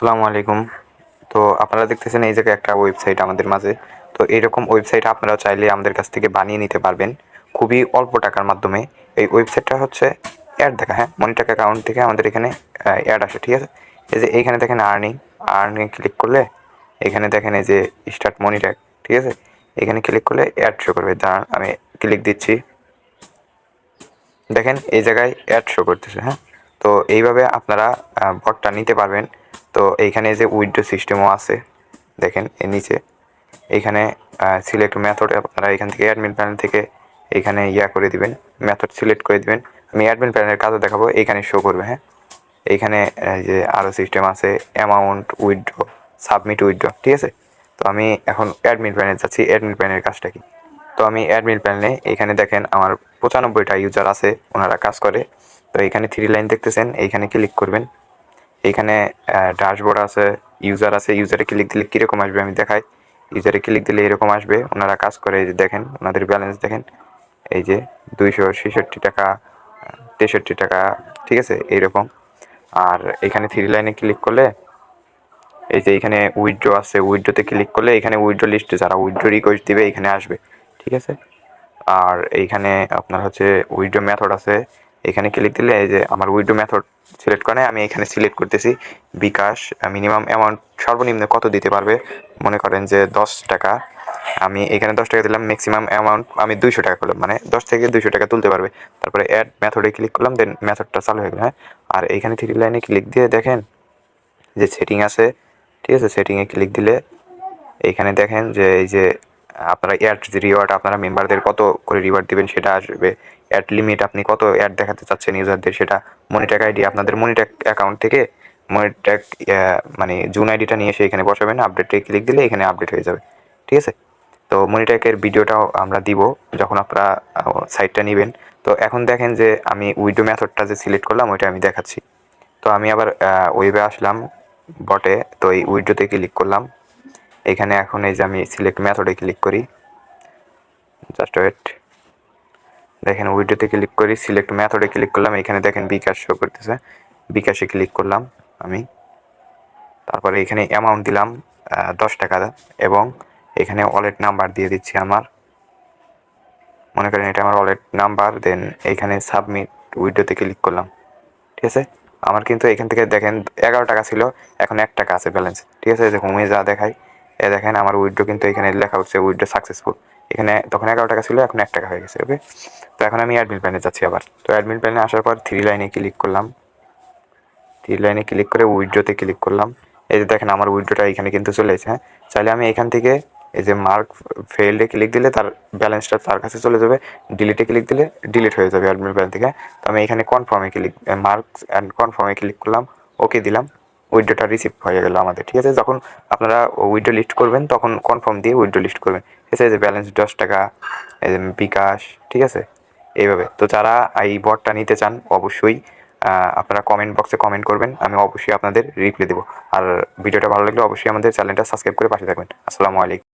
আসসালামু আলাইকুম। তো আপনারা দেখতেছেন এই জায়গায় একটা ওয়েবসাইট আমাদের মাঝে। তো এরকম ওয়েবসাইট আপনারা চাইলে আমাদের কাছ থেকে বানিয়ে নিতে পারবেন। খুবই অল্প টাকার মাধ্যমে। এই ওয়েবসাইটটা হচ্ছে অ্যাড দেখা হ্যাঁ? মনিটাক অ্যাকাউন্ট থেকে আমাদের এখানে অ্যাড আসে, ঠিক আছে? এই যে এইখানে দেখেন আর্নিং আর্নিং ক্লিক করলে এখানে দেখেন এই যে স্টার্ট মনিটাক ঠিক আছে? এখানে ক্লিক করলে অ্যাড শো করবে। দাঁড়ান, আমি ক্লিক দিচ্ছি। দেখেন এই জায়গায় অ্যাড শো করতেছে হ্যাঁ? তো এইভাবে আপনারা বটটা নিতে পারবেন। তো এইখানে যে উইড্রো সিস্টেমও আছে, দেখেন এর নিচে, এইখানে সিলেক্ট মেথড আপনারা এখান থেকে অ্যাডমিন প্যানেল থেকে এইখানে ইয়া করে দিবেন মেথড সিলেক্ট করে দিবেন। আমি অ্যাডমিন প্যানেলের কাজও দেখাবো, এইখানে শো করবে হ্যাঁ? এইখানে যে আরও সিস্টেম আছে অ্যামাউন্ট উইথড্র সাবমিট উইথড্র ঠিক আছে? তো আমি এখন অ্যাডমিন প্যানেল যাচ্ছি অ্যাডমিন প্যানেলের কাজটা কি? তো আমি অ্যাডমিন প্যানেলে এখানে দেখেন আমার পঁচানব্বইটা ইউজার আছে, ওনারা কাজ করে। তো এখানে থ্রি লাইন দেখতেছেন, এইখানে ক্লিক করবেন। এইখানে ড্যাশবোর্ড আছে ইউজার আছে ইউজারে ক্লিক দিলে কীরকম আসবে আমি দেখাই। ইউজারে ক্লিক দিলে এরকম আসবে, ওনারা কাজ করে এই যে দেখেন, ওনাদের ব্যালেন্স দেখেন। এই যে দুইশো ছেষট্টি টাকা, তেষট্টি টাকা, ঠিক আছে, এইরকম। আর এখানে থ্রি লাইনে ক্লিক করলে, এই যে এখানে উইথড্র আছে উইড্রোতে ক্লিক করলে এখানে উইড্রো লিস্টে যারা উইথড্র রিকোয়েস্ট দিবে, এখানে আসবে, ঠিক আছে? আর এইখানে আপনার হচ্ছে উইড্রো মেথড আছে এখানে ক্লিক দিলে এই যে আমার উইডো মেথড সিলেক্ট করে, আমি এখানে সিলেক্ট করতেছি, বিকাশ মিনিমাম অ্যামাউন্ট সর্বনিম্ন কত দিতে পারবে? মনে করেন যে দশ টাকা, আমি এখানে দশ টাকা দিলাম ম্যাক্সিমাম অ্যামাউন্ট আমি দুইশো টাকা করলাম মানে দশ থেকে দুইশো টাকা তুলতে পারবে। তারপরে অ্যাড মেথডে ক্লিক করলাম দেন মেথডটা চালু হয়ে গেল হ্যাঁ? আর এইখানে থ্রি লাইনে ক্লিক দিয়ে দেখেন যে সেটিং আছে, ঠিক আছে? সেটিংয়ে ক্লিক দিলে এইখানে দেখেন যে এই যে আপনারা অ্যাড রিওয়ার্ড আপনারা মেম্বারদের কত করে রিওয়ার্ড দিবেন সেটা আসবে। অ্যাড লিমিট আপনি কত অ্যাড দেখাতে চাচ্ছেন ইউজারদের সেটা মনিট্যাক আইডি আপনাদের মনিট্যাক অ্যাকাউন্ট থেকে মনিট্যাক মানে জুন আইডিটা নিয়ে এসে এখানে বসাবেন আপডেটে ক্লিক দিলে এখানে আপডেট হয়ে যাবে, ঠিক আছে? তো মনিট্যাকের ভিডিওটাও আমরা দিব যখন আপনারা সাইটটা নেবেন। তো এখন দেখেন যে আমি উইডো মেথডটা যে সিলেক্ট করলাম, ওইটা আমি দেখাচ্ছি। তো আমি আবার ওয়েবে আসলাম বটে তো এই উইডোতে ক্লিক করলাম। এখানে এখন এই যে আমি সিলেক্ট মেথডে ক্লিক করি। জাস্ট ওয়েট দেখেন উইডোতে ক্লিক করি সিলেক্ট মেথডে ক্লিক করলাম, এখানে দেখেন বিকাশ শো করতেছে। বিকাশে ক্লিক করলাম আমি। তারপরে এখানে অ্যামাউন্ট দিলাম দশ টাকা এবং এখানে ওয়ালেট নাম্বার দিয়ে দিচ্ছি আমার। মনে করেন এটা আমার ওয়ালেট নাম্বার দেন এখানে সাবমিট উইডোতে ক্লিক করলাম। ঠিক আছে? আমার কিন্তু এখান থেকে দেখেন এগারো টাকা ছিল, এখন এক টাকা আছে ব্যালেন্স ঠিক আছে? যে হোমে যা দেখায় এ দেখেন আমার উইড্রো কিন্তু এখানে লেখা হচ্ছে উইড্রো সাকসেসফুল এখানে তখন এগারো টাকা ছিল, এখন এক টাকা হয়ে গেছে ওকে তো এখন আমি অ্যাডমিন প্ল্যানে যাচ্ছি আবার। তো অ্যাডমিন প্ল্যানে আসার পর থ্রি লাইনে ক্লিক করলাম। থ্রি লাইনে ক্লিক করে উইড্রোতে ক্লিক করলাম। এই যে দেখেন আমার উইড্রোটা এখানে কিন্তু চলে এসেছে হ্যাঁ? চাইলে আমি এখান থেকে এই যে মার্ক ফেইল্ডে ক্লিক দিলে তার ব্যালেন্সটা তার কাছে চলে যাবে। ডিলিটে ক্লিক দিলে ডিলিট হয়ে যাবে অ্যাডমিন প্ল্যান থেকে তো আমি এখানে কনফার্মে ক্লিক মার্কস অ্যান্ড কনফার্মে ক্লিক করলাম ওকে দিলাম। উইড্রোটা রিসিভ হয়ে গেলো আমাদের, ঠিক আছে? যখন আপনারা উইড্রো লিস্ট করবেন, তখন কনফার্ম দিয়ে উইড্রো লিস্ট করবেন, ঠিক আছে? যে ব্যালেন্স দশ টাকা বিকাশ, ঠিক আছে? এইভাবে। তো যারা এই বটটা নিতে চান, অবশ্যই আপনারা কমেন্ট বক্সে কমেন্ট করবেন, আমি অবশ্যই আপনাদের রিপ্লাই দেবো। আর ভিডিওটা ভালো লাগলে অবশ্যই আমাদের চ্যানেলটা সাবস্ক্রাইব করে পাশে থাকবেন। আসসালামু আলাইকুম।